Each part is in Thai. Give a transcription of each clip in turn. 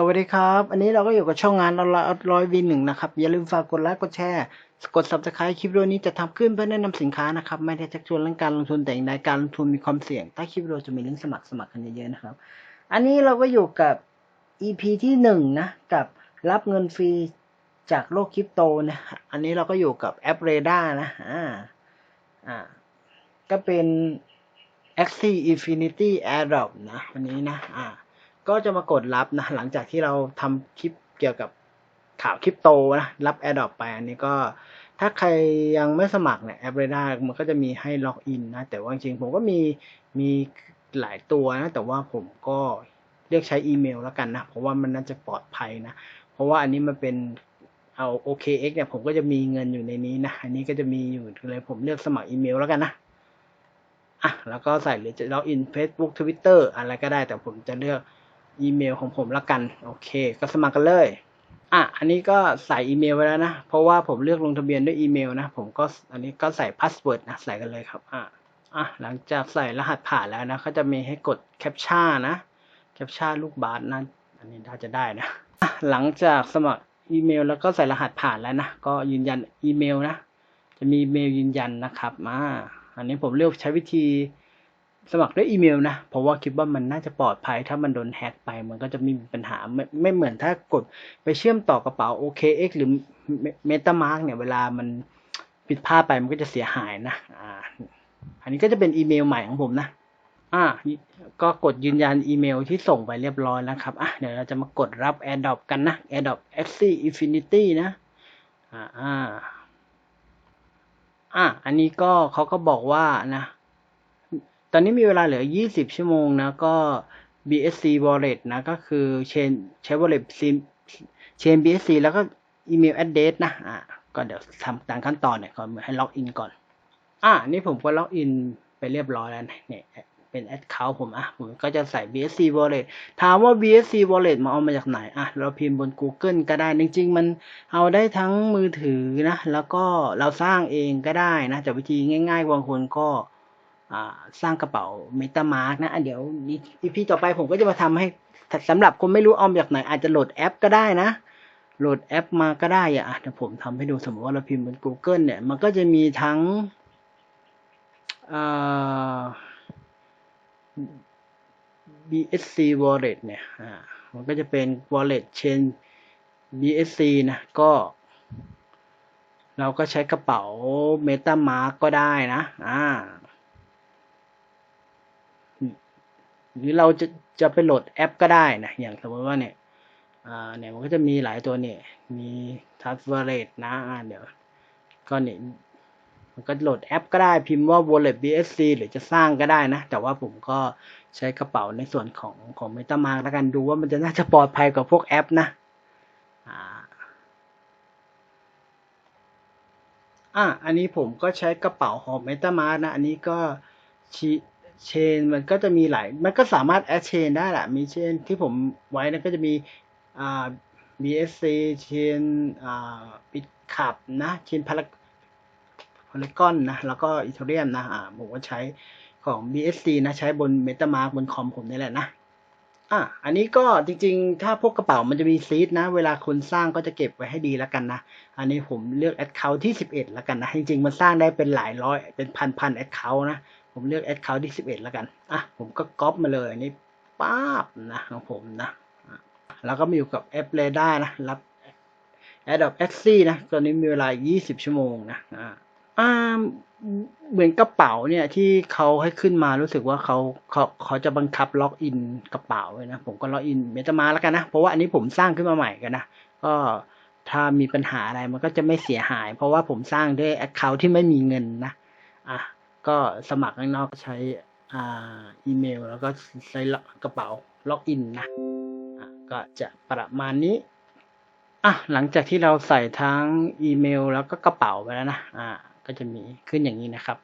สวัสดีครับ อันนี้เราก็อยู่กับช่องงานออนไลน์ร้อยวีหนึ่งนะครับ อย่าลืมฝากกดไลค์กดแชร์กด subscribe คลิปวิดีโอนี้จะทำขึ้นเพื่อแนะนำสินค้านะครับ ไม่ได้ชักชวนเรื่องการลงทุนแต่อย่างใดการลงทุนมีความเสี่ยงใต้คลิปวิดีโอจะมีลิงก์สมัครสมัครกันเยอะๆนะครับ อันนี้เราก็อยู่กับ EP ที่หนึ่งนะ กับรับเงินฟรีจากโลกคริปโตนะอันนี้เราก็อยู่กับแอป r a d a r นะอ่าอ่าก็เป็น Axie Infinity Airdrop นะวันนี้นะอ่า ก็จะมากดรับนะ หลังจากที่เราทำคลิปเกี่ยวกับข่าวคริปโตนะ รับ AirDrop ไปอันนี้ก็ถ้าใครยังไม่สมัครเนี่ยแอปเรดามันก็จะมีให้ล็อกอินนะ แต่ว่าจริงผมก็มีมีหลายตัวนะ แต่ว่าผมก็เลือกใช้อีเมลแล้วกันนะ เพราะว่ามันน่าจะปลอดภัยนะ เพราะว่าอันนี้มันเป็นเอา OKX เนี่ยผมก็จะมีเงินอยู่ในนี้นะ อันนี้ก็จะมีอยู่เลยผมเลือกสมัครอีเมลแล้วกันนะอะแล้วก็ใส่หรือจะล็อกอิน Facebook Twitter อะไรก็ได้แต่ผมจะเลือก อีเมลของผมละกัน โอเค ก็สมัครกันเลย อะ อันนี้ก็ใส่อีเมลไว้แล้วนะ เพราะว่าผมเลือกลงทะเบียนด้วยอีเมลนะ ผมก็ อันนี้ก็ใส่พาสเวิร์ดนะ ใส่กันเลยครับ อะ อะ หลังจากใส่รหัสผ่านแล้วนะเขาจะมีให้กดแคปชั่นนะ แคปชั่นลูกบาศก์นะ อันนี้น่าจะได้นะ หลังจากสมัครอีเมลแล้วก็ใส่รหัสผ่านแล้วนะ ก็ยืนยันอีเมลนะ จะมีเมลยืนยันนะครับ มา อันนี้ผมเลือกใช้วิธี สมัครด้วยอีเมลนะ เพราะว่าคิดว่ามันน่าจะปลอดภัย ถ้ามันโดนแฮ็กไป มันก็จะไม่มีปัญหาไม่ไม่เหมือนถ้ากดไปเชื่อมต่อกระเป๋า OKX หรือ MetaMask เนี่ยเวลามันผิดพลาดไปมันก็จะเสียหายนะอ่าอันนี้ก็จะเป็นอีเมลใหม่ของผมนะอ่าก็กดยืนยันอีเมลที่ส่งไปเรียบร้อยแล้วครับอะเดี๋ยวเราจะมากดรับ AirDrop กันนะ AirDrop Axie Infinity นะอ่าอ่าอะอันนี้ก็เขาก็บอกว่านะ ตอนนี้มีเวลาเหลือ 20 ชั่วโมงนะ ก็ BSC Wallet นะ ก็คือเชนใช้ Wallet เชน BSC แล้วก็อีเมล address นะ อ่าก็เดี๋ยวทำตามขั้นตอนเนี่ยก่อนให้ล็อกอินก่อน อ่านี่ผมก็ล็อกอินไปเรียบร้อยแล้วเนี่ยเป็น account ผมอะ ผมก็จะใส่ BSC Wallet ถามว่า BSC Wallet มาเอามาจากไหนอะ เราพิมพ์บน Google ก็ได้ จริง ๆ มันเอาได้ทั้งมือถือนะ แล้วก็เราสร้างเองก็ได้นะ แต่วิธีง่าย ๆ บางคนก็ สร้างกระเป๋า MetaMask นะเดี๋ยวอีพีต่อไปผมก็จะมาทำให้สำหรับคนไม่รู้เอมาจากไหนอาจจะโหลดแอปก็ได้นะ โหลดแอปมาก็ได้อะเดี๋ยวผมทำให้ดูสมมติว่าเราพิมพ์บน Google เนี่ย มันก็จะมีทั้ง BSC Wallet เนี่ยอ่ามันก็จะเป็น Wallet Chain BSC นะก็เราก็ใช้กระเป๋า MetaMask ก็ได้นะ อ่า หรือเราจะจะไปโหลดแอปก็ได้นะอย่างสมมติว่าเนี่ยอ่าเนี่ยมันก็จะมีหลายตัวเนี่ยมี Touch Wallet นะอ่าเดี๋ยวก็เนี่ยมันก็โหลดแอปก็ได้พิมพ์ว่า wallet BSC หรือจะสร้างก็ได้นะ แต่ว่าผมก็ใช้กระเป๋าในส่วนของของ MetaMask แล้วกันดูว่ามันจะน่าจะปลอดภัยกว่าพวกแอปนะอ่าอะอันนี้ผมก็ใช้กระเป๋าของ MetaMask นะ อันนี้ก็ชี เชนมันก็จะมีหลาย มันก็สามารถแอดเชนได้แหละ มีเชนที่ผมไว้นะก็จะมีอ่า BSC เชนอ่าปิดขับนะเชนพารพารากอนนะ แล้วก็อีเทเรียมนะอ่าผมก็ใช้ของ BSC นะ ใช้บน MetaMask บนคอมผมนี่แหละนะอะอันนี้ก็จริงๆ ถ้าพวกกระเป๋ามันจะมีซีดนะ เวลาคุณสร้างก็จะเก็บไว้ให้ดีแล้วกันนะ อันนี้ผมเลือกแอดเคาท์ที่ 11 แล้วกันนะ จริงๆ มันสร้างได้เป็นหลายร้อย เป็นพันพันแอดเคาท์นะ ผมเลือกแอดเคาท์ที่11 แล้วกัน อะ ผมก็ก๊อปมาเลยอันนี้ป๊าบนะของผมนะแล้วก็มาอยู่กับแอปเรดาร์นะ รับ Adobe a x i นะ ตอนนี้มีเวลา 20 ชั่วโมงนะอ่าอ่าเหมือนกระเป๋าเนี่ยที่เขาให้ขึ้นมารู้สึกว่าเขาเขาเขาจะบังคับล็อกอินกระเป๋าเลยนะ ผมก็ล็อกอินเมตามาแล้วกันนะ เพราะว่าอันนี้ผมสร้างขึ้นมาใหม่กันนะ ก็ถ้ามีปัญหาอะไรมันก็จะไม่เสียหาย เพราะว่าผมสร้างด้วยแอคเคาท์ที่ไม่มีเงินนะ อะ ก็สมัครข้างนอกใช้อ่าอีเมล แล้วก็ใช้กระเป๋าล็อกอินนะก็จะประมาณนี้อะหลังจากที่เราใส่ทั้งอีเมล แล้วก็กระเป๋าไปแล้วนะอ่าก็จะมีขึ้นอย่างนี้นะครับ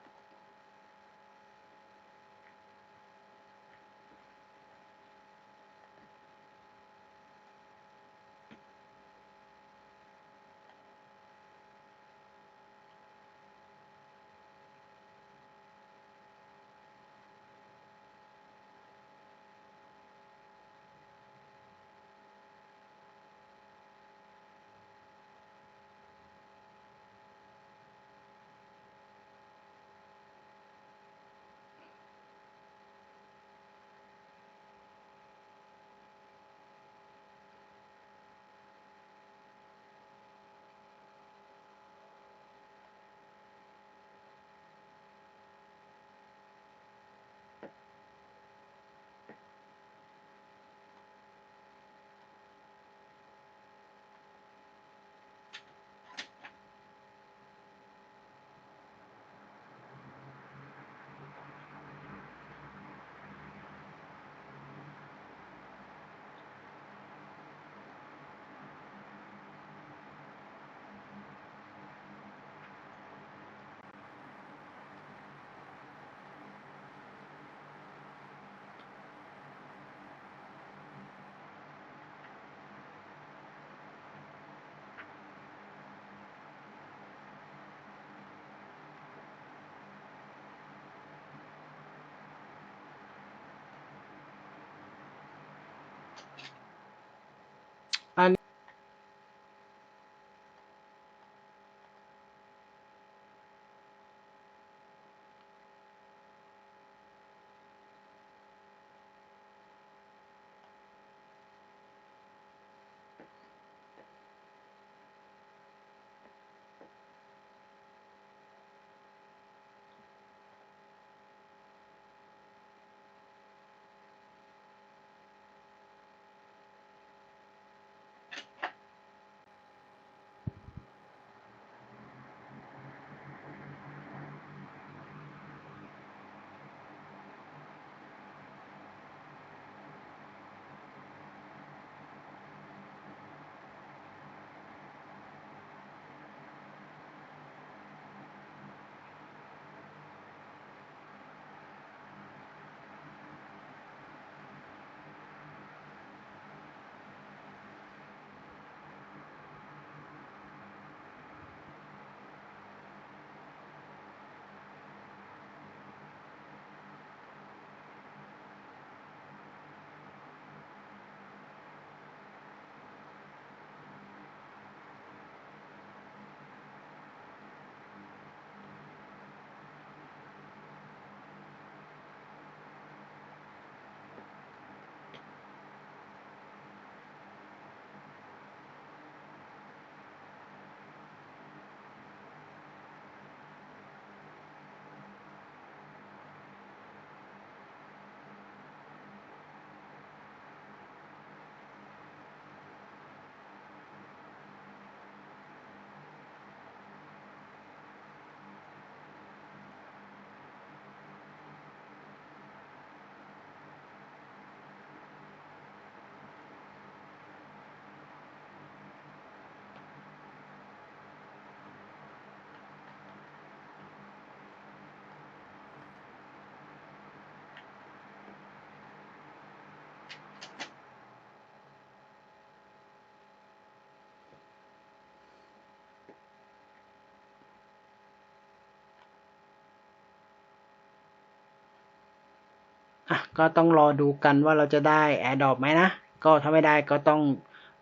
อะก็ต้องรอดูกันว่าเราจะได้แอร์ดรอปไหมนะ ก็ถ้าไม่ได้ก็ต้อง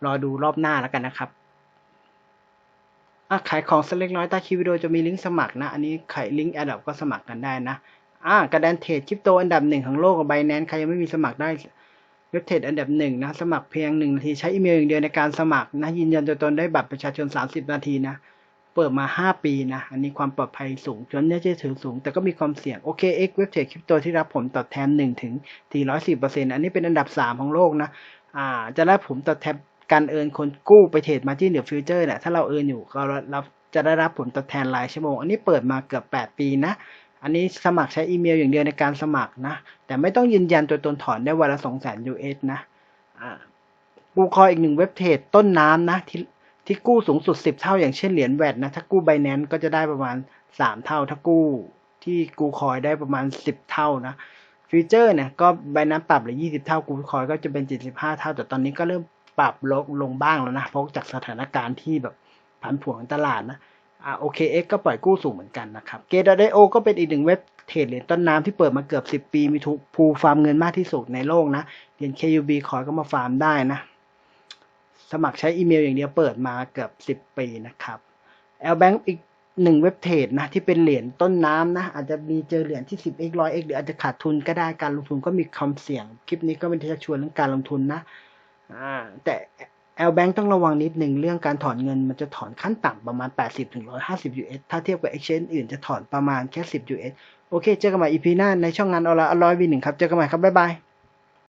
รอดูรอบหน้าแล้วกันนะครับอะขายของสักเล็กน้อยใต้คลิปวิดีโอจะมีลิงก์สมัครนะ อันนี้ขายลิงก์แอร์ดรอปก็สมัครกันได้นะอะกระดานเทรดคริปโตอันดับหนึ่งของโลกกับไบแนนใครยังไม่มีสมัครได้เว็บเทรดอันดับหนึ่งนะ สมัครเพียงหนึ่งนาทีใช้อีเมลอย่างเดียวในการสมัครนะยืนยันตัวตนได้บัตรประชาชน 30 นาทีนะ เปิดมา 5 ปีนะ อันนี้ความปลอดภัยสูงจนน่าเชื่อถือสูง แต่ก็มีความเสี่ยง OKX เว็บเทรดคริปโตที่รับผลตอบแทน1ถึง410%อันนี้เป็นอันดับ 3 ของโลกนะ อ่า จะได้ผลตอบแทนการเอินคนกู้ไปเทรดมาที่เหนือฟิวเจอร์เนี่ย ถ้าเราเอินอยู่ก็เราจะได้รับผลตอบแทนรายชั่วโมง อันนี้เปิดมาเกือบ 8 ปีนะ อันนี้สมัครใช้อีเมลอย่างเดียวในการสมัครนะ แต่ไม่ต้องยืนยันตัวตนถอนได้วันละ200,000 US นะ อ่ากูคอยอีกหนึ่งเว็บเทรดต้นน้ำนะที่ ที่กู้สูงสุด 10 เท่าอย่างเช่นเหรียญแวดนะ ถ้ากู้ไบแนนก็จะได้ประมาณ 3 เท่า ถ้ากู้ที่กูคอยได้ประมาณ 10 เท่านะฟิวเจอร์เนี่ยก็ไบแนนปรับเหลือ 20 เท่ากูคอยก็จะเป็น 75 เท่า แต่ตอนนี้ก็เริ่มปรับลดลงบ้างแล้วนะเพราะจากสถานการณ์ที่แบบผันผวนของตลาดนะอ่า OKX ก็ปล่อยกู้สูงเหมือนกันนะครับ Gate.io ก็เป็นอีกหนึ่งเว็บเทรดเหรียญต้นน้ำที่เปิดมาเกือบ 10 ปีมีทุกภูฟาร์มเงินมากที่สุดในโลกนะเหรียญ KUB คอยก็มาฟาร์มได้นะ สมัครใช้อีเมลอย่างเดียวเปิดมาเกือบ 10 ปีนะครับ L Bank อีกหนึ่งเว็บเทรดนะที่เป็นเหรียญต้นน้ำนะ อาจจะมีเจอเหรียญที่ 10x 100x หรืออาจจะขาดทุนก็ได้การลงทุนก็มีความเสี่ยง คลิปนี้ก็เป็นที่จะชวนเรื่องการลงทุนนะอ่แต่ L Bank ต้องระวังนิดหนึ่งเรื่องการถอนเงินมันจะถอนขั้นต่ำประมาณ 80-150 US ถ้าเทียบกับ Exchange อื่นจะถอนประมาณแค่ 10 US โอเค เจอกันใหม่ EP หน้าในช่องงานออนไลน์อร่อยวีหนึ่งครับ เจอกันใหม่ครับ บ๊ายบาย